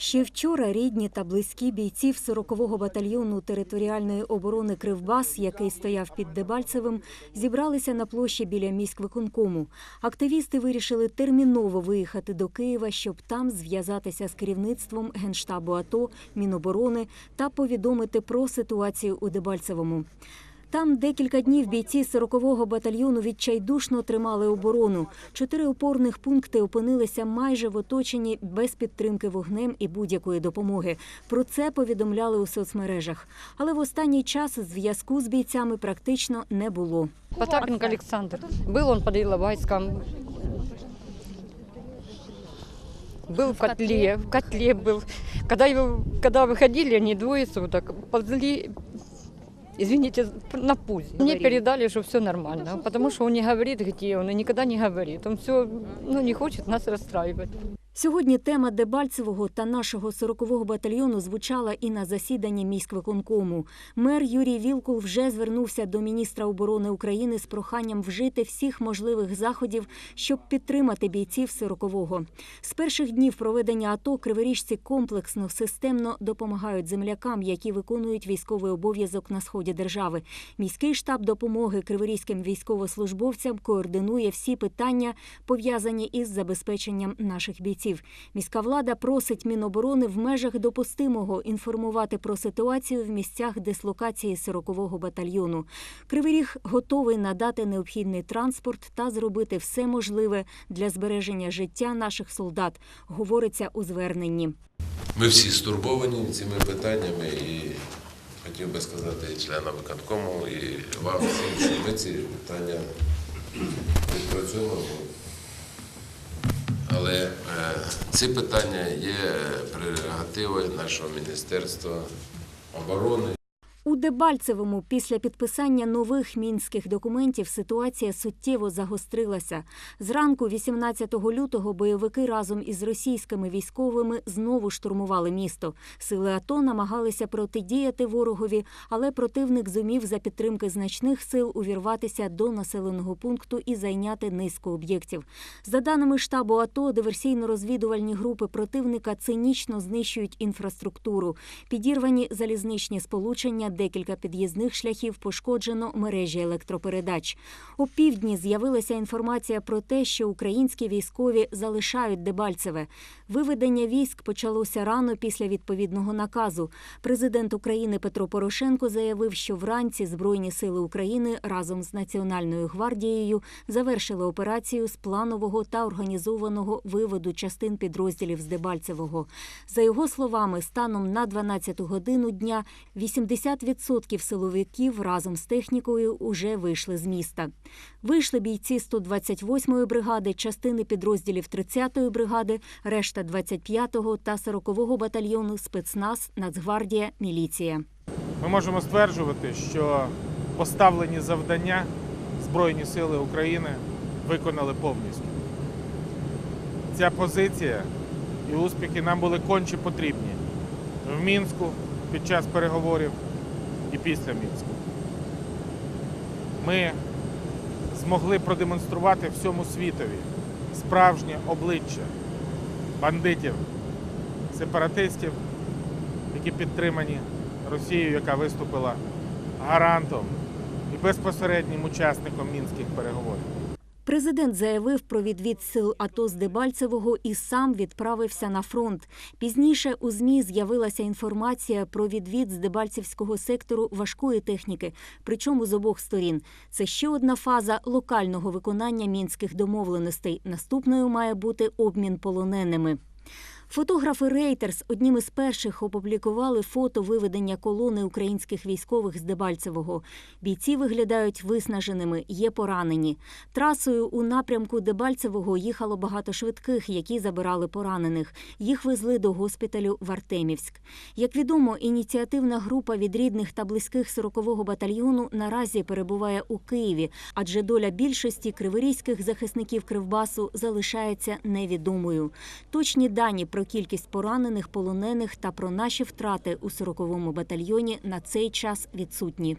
Ще вчора рідні та близькі бійців 40-го батальйону територіальної оборони Кривбас, який стояв під Дебальцевим, зібралися на площі біля міськвиконкому. Активісти вирішили терміново виїхати до Києва, щоб там зв'язатися з керівництвом Генштабу АТО, Міноборони та повідомити про ситуацію у Дебальцевому. Там декілька днів бійці 40-го батальйону відчайдушно тримали оборону. Чотири опорних пункти опинилися майже в оточенні без підтримки вогнем і будь-якої допомоги. Про це повідомляли у соцмережах. Але в останній час зв'язку з бійцями практично не було. Потапенко Александр. Был он под Иловайском. Был в котле, в котле был. Когда, его, когда выходили, они двое суток ползли, извините, на пузе. Мне передали, что все нормально, потому что он не говорит, где он, и никогда не говорит. Он все, ну, не хочет нас расстраивать. Сьогодні тема Дебальцевого та нашого 40-го батальйону звучала і на засіданні міськвиконкому. Мер Юрій Вілкул вже звернувся до міністра оборони України з проханням вжити всіх можливих заходів, щоб підтримати бійців 40-го. З перших днів проведення АТО криворіжці комплексно, системно допомагають землякам, які виконують військовий обов'язок на сході держави. Міський штаб допомоги криворізьким військовослужбовцям координує всі питання, пов'язані із забезпеченням наших бійців. Міська влада просить Міноборони в межах допустимого інформувати про ситуацію в місцях дислокації 40-го батальйону. Кривий Ріг готовий надати необхідний транспорт та зробити все можливе для збереження життя наших солдат, говориться у зверненні. Ми всі стурбовані цими питаннями і хотів би сказати і членам виконкому, і вам всім, що ми ці питання відпрацюємо. Але е, ці питання є прерогативою нашого Міністерства оборони. У Дебальцевому після підписання нових мінських документів ситуація суттєво загострилася. Зранку, 18 лютого, бойовики разом із російськими військовими знову штурмували місто. Сили АТО намагалися протидіяти ворогові, але противник зумів за підтримки значних сил увірватися до населеного пункту і зайняти низку об'єктів. За даними штабу АТО, диверсійно-розвідувальні групи противника цинічно знищують інфраструктуру. Підірвані залізничні сполучення, декілька під'їзних шляхів пошкоджено мережі електропередач. О півдні з'явилася інформація про те, що українські військові залишають Дебальцеве. Виведення військ почалося рано після відповідного наказу. Президент України Петро Порошенко заявив, що вранці Збройні сили України разом з Національною гвардією завершили операцію з планового та організованого виводу частин підрозділів з Дебальцевого. За його словами, станом на 12 годину дня 80% силовиків разом з технікою уже вийшли з міста. Вийшли бійці 128-ї бригади, частини підрозділів 30-ї бригади, решта 25-го та 40-го батальйону спецназ, Нацгвардія, міліція. Ми можемо стверджувати, що поставлені завдання Збройні Сили України виконали повністю. Ця позиція і успіхи нам були конче потрібні в Мінську під час переговорів і після Мінську. Ми змогли продемонструвати всьому світові справжнє обличчя бандитів, сепаратистів, які підтримані Росією, яка виступила гарантом і безпосереднім учасником мінських переговорів. Президент заявив про відвід сил АТО з Дебальцевого і сам відправився на фронт. Пізніше у ЗМІ з'явилася інформація про відвід з Дебальцевського сектору важкої техніки, причому з обох сторін. Це ще одна фаза локального виконання мінських домовленостей. Наступною має бути обмін полоненими. Фотографи Reuters одним із перших опублікували фото виведення колони українських військових з Дебальцевого. Бійці виглядають виснаженими, є поранені. Трасою у напрямку Дебальцевого їхало багато швидких, які забирали поранених. Їх везли до госпіталю в Артемівськ. Як відомо, ініціативна група від рідних та близьких 40-го батальйону наразі перебуває у Києві, адже доля більшості криворізьких захисників Кривбасу залишається невідомою. Точні дані про кількість поранених, полонених та про наші втрати у 40-му батальйоні на цей час відсутні.